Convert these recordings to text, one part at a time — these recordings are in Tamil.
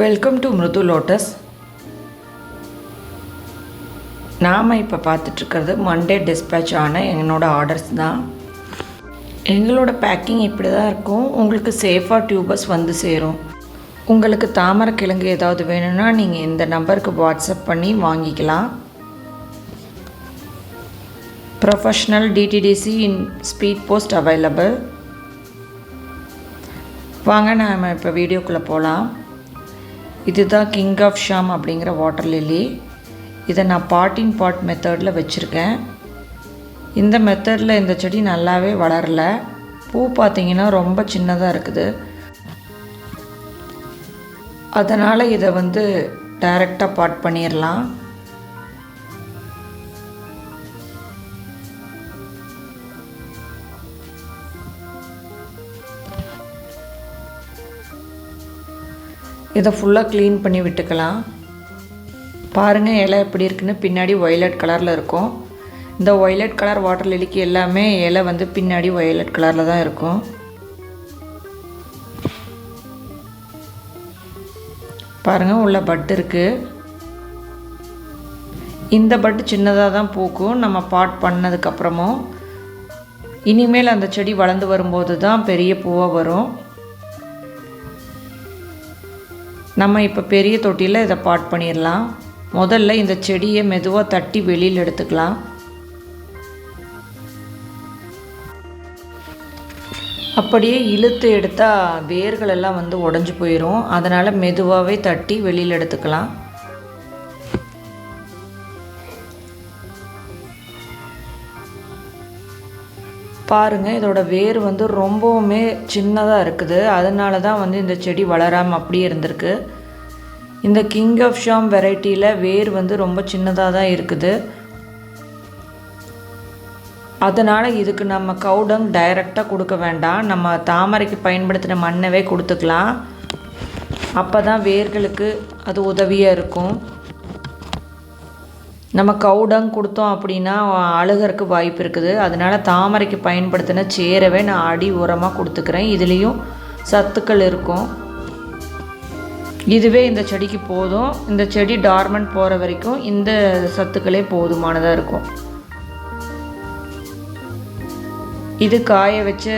வெல்கம் டு மிருது லோட்டஸ் நாம் இப்போ பார்த்துட்ருக்கிறது மண்டே டிஸ்பேச் ஆன என்னோடய ஆர்டர்ஸ் தான். எங்களோட பேக்கிங் இப்படி தான் இருக்கும். உங்களுக்கு சேஃபாக டியூபஸ் வந்து சேரும். உங்களுக்கு தாமரை கிழங்கு ஏதாவது வேணும்னா நீங்கள் இந்த நம்பருக்கு வாட்ஸ்அப் பண்ணி வாங்கிக்கலாம். Professional DTDC in speed post available வாங்க நாம் இப்போ வீடியோக்குள்ளே போகலாம் இதுதான் கிங் ஆஃப் ஷாம் அப்படிங்கிற வாட்டர் லில்லி இதை நான் பாட்டின் பாட் மெத்தடில் வச்சுருக்கேன். இந்த மெத்தடில் இந்த செடி நல்லாவே வளரல. பூ பார்த்தீங்கன்னா ரொம்ப சின்னதாக இருக்குது. அதனால் இதை வந்து டைரெக்டாக பாட் பண்ணிடலாம் இதை ஃபுல்லாக க்ளீன் பண்ணி விட்டுக்கலாம். பாருங்கள் இலை எப்படி இருக்குன்னு. பின்னாடி ஒய்லட் கலரில் இருக்கும். இந்த ஒய்லட் கலர் வாட்டர் லிலிக்கு எல்லாமே இலை வந்து பின்னாடி ஒய்லட் கலரில் தான் இருக்கும். பாருங்கள் உள்ள பட் இருக்குது இந்த பட்டு சின்னதாக தான் பூக்கும். நம்ம பாட் பண்ணதுக்கப்புறமும் இனிமேல் அந்த செடி வளர்ந்து வரும்போது தான் பெரிய பூவாக வரும். நம்ம இப்போ பெரிய தொட்டியில் இதை பாட் பண்ணிடலாம் முதல்ல இந்த செடியை மெதுவாக தட்டி வெளியில் எடுத்துக்கலாம். அப்படியே இழுத்து எடுத்தால் வேர்களெல்லாம் வந்து உடஞ்சி போயிடும் அதனால் மெதுவாகவே தட்டி வெளியில் எடுத்துக்கலாம். பாருங்கள் இதோட வேர் வந்து ரொம்பவுமே சின்னதாக இருக்குது. அதனால தான் வந்து இந்த செடி வளராமல் அப்படியே இருந்திருக்கு. இந்த கிங் ஆஃப் ஷாம் வெரைட்டியில் வேர் வந்து ரொம்ப சின்னதாக தான் இருக்குது. அதனால் இதுக்கு நம்ம கவுடங் டைரெக்டாக கொடுக்க வேண்டாம். நம்ம தாமரைக்கு பயன்படுத்தின மண்ணவே கொடுத்துக்கலாம். அப்போ தான் வேர்களுக்கு அது உதவியாக இருக்கும். நம்ம கவுடங் கொடுத்தோம் அப்படின்னா அழுகிறதுக்கு வாய்ப்பு இருக்குது. அதனால் தாமரைக்கு பயன்படுத்தின சேரவே நான் அடி உரமாக கொடுத்துக்கிறேன். இதுலேயும் சத்துக்கள் இருக்கும். இதுவே இந்த செடிக்கு போதும். இந்த செடி டார்மெண்ட் போகிற வரைக்கும் இந்த சத்துக்களே போதுமானதாக இருக்கும். இது காய வச்சு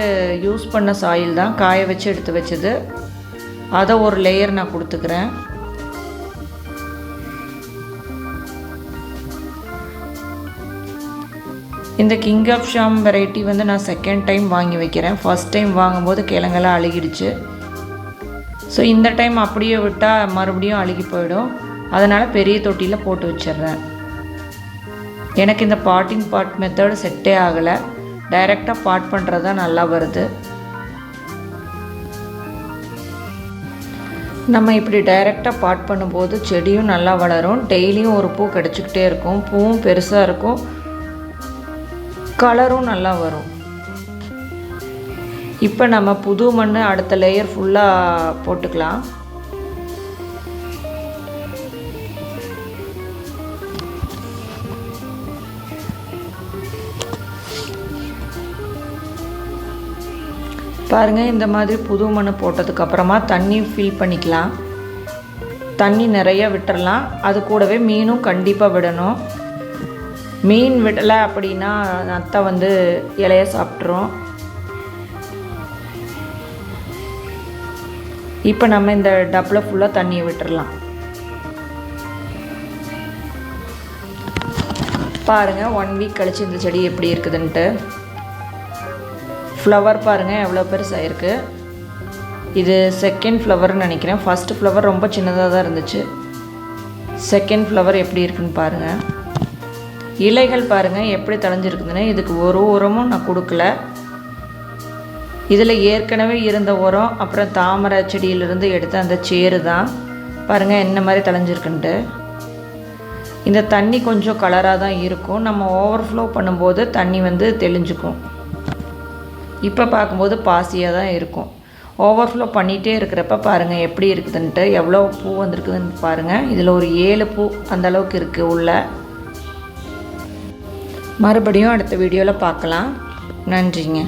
யூஸ் பண்ண சாயில் தான். காய வச்சு எடுத்து வச்சது. அதை ஒரு லேயர் நான் கொடுத்துக்கிறேன். இந்த கிங் ஆஃப் ஷாம் வெரைட்டி வந்து நான் செகண்ட் டைம் வாங்கி வைக்கிறேன். ஃபஸ்ட் டைம் வாங்கும்போது கிழங்கெல்லாம் அழுகிடுச்சு. ஸோ இந்த டைம் அப்படியே விட்டால் மறுபடியும் அழுகி போயிடும். அதனால் பெரிய தொட்டியில் போட்டு வச்சிடுறேன். எனக்கு இந்த பாட்டிங் பாட் மெத்தடு செட்டே ஆகலை. டைரெக்டாக பாட் பண்ணுறது தான் நல்லா வருது. நம்ம இப்படி டைரெக்டாக பாட் பண்ணும்போது செடியும் நல்லா வளரும். டெய்லியும் ஒரு பூ கிடச்சிக்கிட்டே இருக்கும். பூவும் பெருசாக இருக்கும். கலரும் நல்லா வரும். இப்போ நம்ம புது மண் அடுத்த லேயர் ஃபுல்லாக போட்டுக்கலாம். பாருங்கள் இந்த மாதிரி புது மண் போட்டதுக்கப்புறமா தண்ணி ஃபில் பண்ணிக்கலாம். தண்ணி நிறைய விட்டுறலாம். அது கூடவே மீனும் கண்டிப்பாக விடணும். மீன் விடலை அப்படின்னா அத்தை வந்து இலைய சாப்பிட்ரும் இப்போ நம்ம இந்த டப்பில் ஃபுல்லாக தண்ணியை விட்டுறலாம். பாருங்கள் ஒன் வீக் கழித்து இந்த செடி எப்படி இருக்குதுன்ட்டு. ஃப்ளவர் பாருங்கள் எவ்வளோ பெருசாக இருக்குது இது செகண்ட் ஃப்ளவர்னு நினைக்கிறேன். ஃபஸ்ட்டு ஃப்ளவர் ரொம்ப சின்னதாக தான் இருந்துச்சு. செகண்ட் ஃப்ளவர் எப்படி இருக்குன்னு பாருங்கள் இலைகள் பாருங்கள் எப்படி தளைஞ்சிருக்குதுன்னு இதுக்கு ஒரு உரமும் நான் கொடுக்கல. இதில் ஏற்கனவே இருந்த உரம் அப்புறம் தாமரை செடியிலிருந்து எடுத்த அந்த சேரு தான் பாருங்கள் என்ன மாதிரி தளைஞ்சிருக்குன்ட்டு இந்த தண்ணி கொஞ்சம் கலராக தான் இருக்கும். நம்ம ஓவர்ஃப்ளோ பண்ணும்போது தண்ணி வந்து தெளிஞ்சுக்கும். இப்போ பார்க்கும்போது பாசியாக தான் இருக்கும். ஓவர்ஃப்ளோ பண்ணிகிட்டே இருக்கிறப்ப பாருங்கள் எப்படி இருக்குதுன்ட்டு எவ்வளோ பூ வந்திருக்குதுன்னு பாருங்கள் இதில் ஒரு ஏழு பூ அந்த அளவுக்கு இருக்குது உள்ள. மறுபடியும் அடுத்த வீடியோவில் பார்க்கலாம் நன்றிங்க.